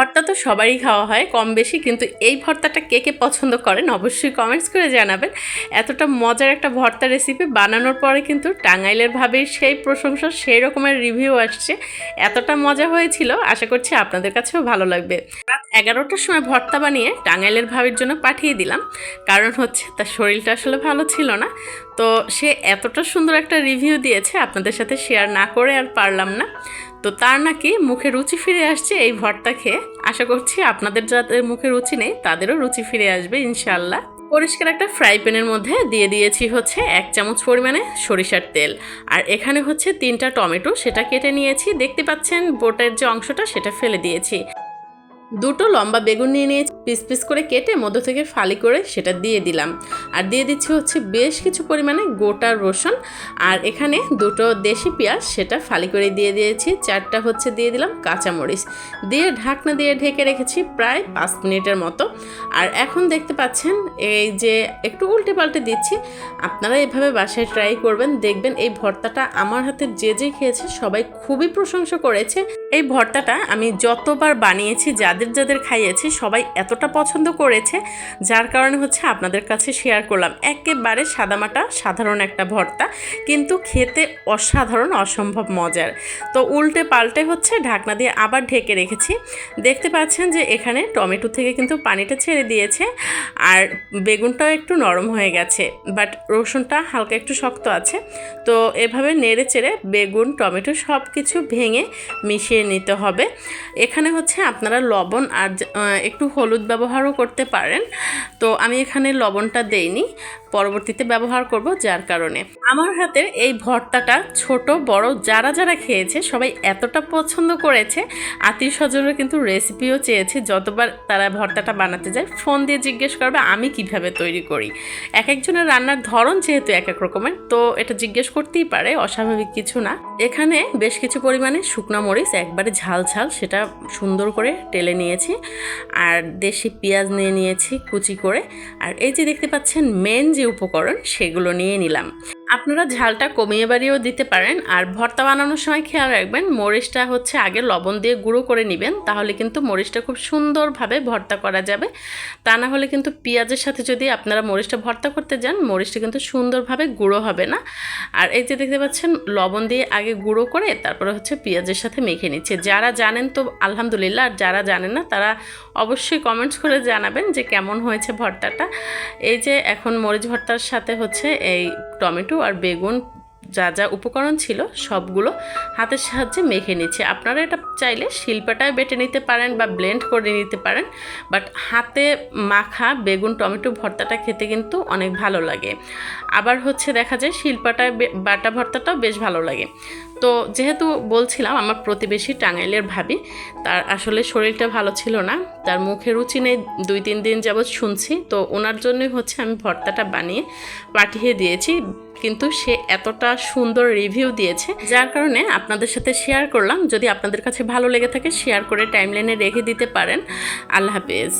ভর্তা তো সবারই খাওয়া হয়, কম বেশি, কিন্তু এই ভর্তাটা কে কে পছন্দ করেন অবশ্যই কমেন্টস করে জানাবেন। এতটা মজার একটা ভর্তা রেসিপি বানানোর পরে কিন্তু টাঙ্গাইলের ভাবেই সেই প্রশংসা, সেই রকমের রিভিউ আসছে। এতটা মজা হয়েছিল, আশা করছি আপনাদের কাছেও ভালো লাগবে। রাত এগারোটার সময় ভর্তা বানিয়ে টাঙ্গাইলের ভাবির জন্য পাঠিয়ে দিলাম। কারণ হচ্ছে তার শরীরটা আসলে ভালো ছিল না। তো সে এতটা সুন্দর একটা রিভিউ দিয়েছে, আপনাদের সাথে শেয়ার না করে আর পারলাম না। তো তার নাকি মুখে রুচি ফিরে আসছে এই ভর্তা খেয়ে। আশা করছি আপনাদের যাদের মুখে রুচি নেই, তাদেরও রুচি ফিরে আসবে ইনশাল্লাহ পরিষ্কার একটা ফ্রাই প্যানের মধ্যে দিয়ে দিয়েছি হচ্ছে এক চামচ পরিমাণে সরিষার তেল। আর এখানে হচ্ছে তিনটা টমেটো, সেটা কেটে নিয়েছি। দেখতে পাচ্ছেন বোটের যে অংশটা, সেটা ফেলে দিয়েছি। দুটো লম্বা বেগুন নিয়ে নিয়ে পিস পিস করে কেটে মধ্য থেকে ফালি করে সেটা দিয়ে দিলাম। আর দিয়ে দিচ্ছি হচ্ছে বেশ কিছু পরিমাণে গোটা রসুন, আর এখানে দুটো দেশি পেঁয়াজ সেটা ফালি করে দিয়ে দিয়েছি, চারটা হচ্ছে দিয়ে দিলাম কাঁচামরিচ। দিয়ে ঢাকনা দিয়ে ঢেকে রেখেছি প্রায় পাঁচ মিনিটের মতো। আর এখন দেখতে পাচ্ছেন, এই যে একটু উল্টে পাল্টে দিচ্ছি, আপনারা এভাবে বাসায় ট্রাই করবেন, দেখবেন এই ভর্তাটা আমার হাতে যে যে খেয়েছে সবাই খুবই প্রশংসা করেছে। এই ভর্তাটা আমি যতবার বানিয়েছি, যাদের যাদের খাইয়েছি, সবাই এতটা পছন্দ করেছে, যার কারণে হচ্ছে আপনাদের কাছে শেয়ার করলাম। একেবারে সাদামাটা সাধারণ একটা ভর্তা, কিন্তু খেতে অসাধারণ, অসম্ভব মজার। তো উল্টে পাল্টে হচ্ছে ঢাকনা দিয়ে আবার ঢেকে রেখেছি। দেখতে পাচ্ছেন যে এখানে টমেটো থেকে কিন্তু পানিটা ছেড়ে দিয়েছে, আর বেগুনটাও একটু নরম হয়ে গেছে বাট রসুনটা হালকা একটু শক্ত আছে। তো এভাবে নেড়ে চেড়ে বেগুন, টমেটো সব কিছু ভেঙে মিশিয়ে নিতে হবে। এখানে হচ্ছে আপনারা লবণ আর একটু হলুদ ব্যবহারও করতে পারেন। তো আমি এখানে লবণটা দেইনি, পরবর্তীতে ব্যবহার করব যার কারণে। আমার হাতের এই ভর্তাটা ছোট, বড়, যারা যারা খেয়েছে, সবাই এতটা পছন্দ করেছে, আত্মীয় স্বজনরা কিন্তু রেসিপিও চেয়েছে, যতবার তারা ভর্তাটা বানাতে যায় ফোন দিয়ে জিজ্ঞেস করবে, আমি কীভাবে তৈরি করি? এক একজনের রান্নার ধরন যেহেতু এক এক রকমের, তো এটা জিজ্ঞেস করতেই পারে, অস্বাভাবিক কিছু না। এখানে বেশ কিছু পরিমাণে শুকনো মরিচ একবারে ঝাল ঝাল, সেটা সুন্দর করে টেলে নিয়েছি। আর দেশি পেঁয়াজ নিয়ে নিয়েছি কুচি করে। আর এই যে দেখতে পাচ্ছেন, মেন যে উপকরণ, সেগুলো নিয়ে নিলাম। আপনারা ঝালটা কমিয়ে বাড়িয়েও দিতে পারেন আর ভর্তা বানানোর সময় খেয়াল রাখবেন, মরিচটা হচ্ছে আগে লবণ দিয়ে গুঁড়ো করে নেবেন, তাহলে কিন্তু মরিচটা খুব সুন্দরভাবে ভর্তা করা যাবে। তা না হলে কিন্তু পেঁয়াজের সাথে যদি আপনারা মরিচটা ভর্তা করতে যান, মরিচটা কিন্তু সুন্দরভাবে গুঁড়ো হবে না। আর এই যে দেখতে পাচ্ছেন, লবণ দিয়ে আগে গুঁড়ো করে তারপরে হচ্ছে পেঁয়াজের সাথে মেখে নিচ্ছে। যারা জানেন তো, আলহামদুলিল্লাহ, আর যারা জানেন না, তারা অবশ্যই কমেন্টস করে জানাবেন যে কেমন হয়েছে ভর্তাটা। এই যে এখন মরিচ ভর্তার সাথে হচ্ছে এই টমেটো আর বেগুন যা যা উপকরণ ছিল সবগুলো হাতের সাহায্যে মেখে নিচ্ছি। আপনারা এটা চাইলে শিল্পাটায় বেটে নিতে পারেন বা ব্লেন্ড করে নিতে পারেন বাট হাতে মাখা বেগুন, টমেটো ভর্তাটা খেতে কিন্তু অনেক ভালো লাগে। আবার হচ্ছে দেখা যায় শিল্পাটায় বাটা ভর্তাটাও বেশ ভালো লাগে। তো যেহেতু বলছিলাম, আমার প্রতিবেশী টাঙ্গাইলের ভাবি, তার আসলে শরীরটা ভালো ছিল না। তার মুখে রুচি নেই, দুই তিন দিন যাবৎ শুনছি। তো ওনার জন্যই হচ্ছে আমি ভর্তাটা বানিয়ে পাঠিয়ে দিয়েছি। কিন্তু সে এতটা সুন্দর রিভিউ দিয়েছে, যার কারণে আপনাদের সাথে শেয়ার করলাম। যদি আপনাদের কাছে ভালো লেগে থাকে, শেয়ার করে টাইমলাইনে রেখে দিতে পারেন। আল্লাহ হাফেজ।